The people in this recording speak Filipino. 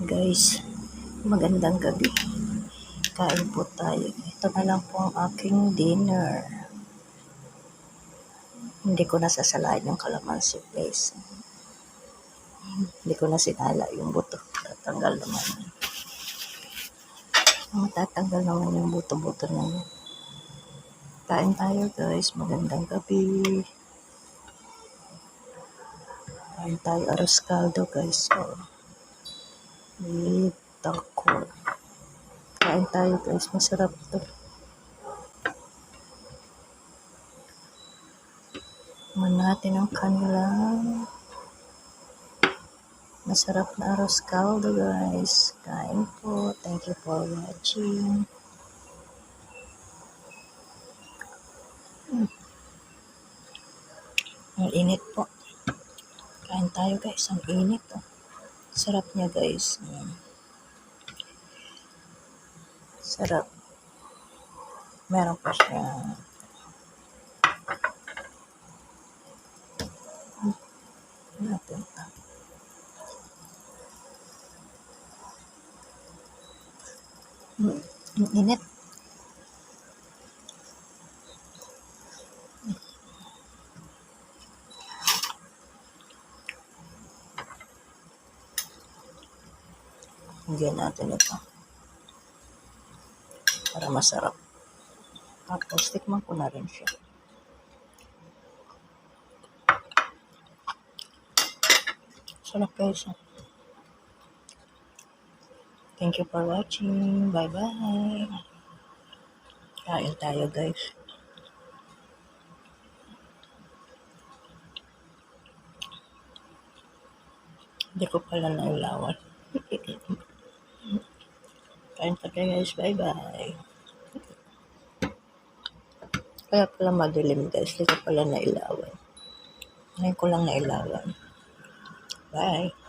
Guys, magandang gabi. Kain po tayo. Ito na lang po ang aking dinner. Hindi ko nasasalain yung kalamansi, guys. Hindi ko na sinala yung buto. Tatanggal naman. Matatanggal naman yung buto-buto na yun. Kain tayo, guys. Magandang gabi. Kain tayo aros caldo, guys. Oh. With takor. Kain tayo, guys. Masarap to. Tikman natin ang kanilang masarap na aros caldo, guys. Kain po. Thank you for watching. Mm. Ang init po. Kain tayo, guys. Ang init, oh. Sarap niya, guys. Sarap. Meron pa siya. Mm, init. Higyan natin ito. Para masarap. Tapos, tikman ko na rin siya. Sarap guys. Thank you for watching. Bye-bye. Kain tayo guys. Hindi ko pala nailawan. Kain tayo guys. Bye-bye. Kaya pala madilim guys. Hindi ko pala nailawan. Ngayon ko lang nailawan. Bye.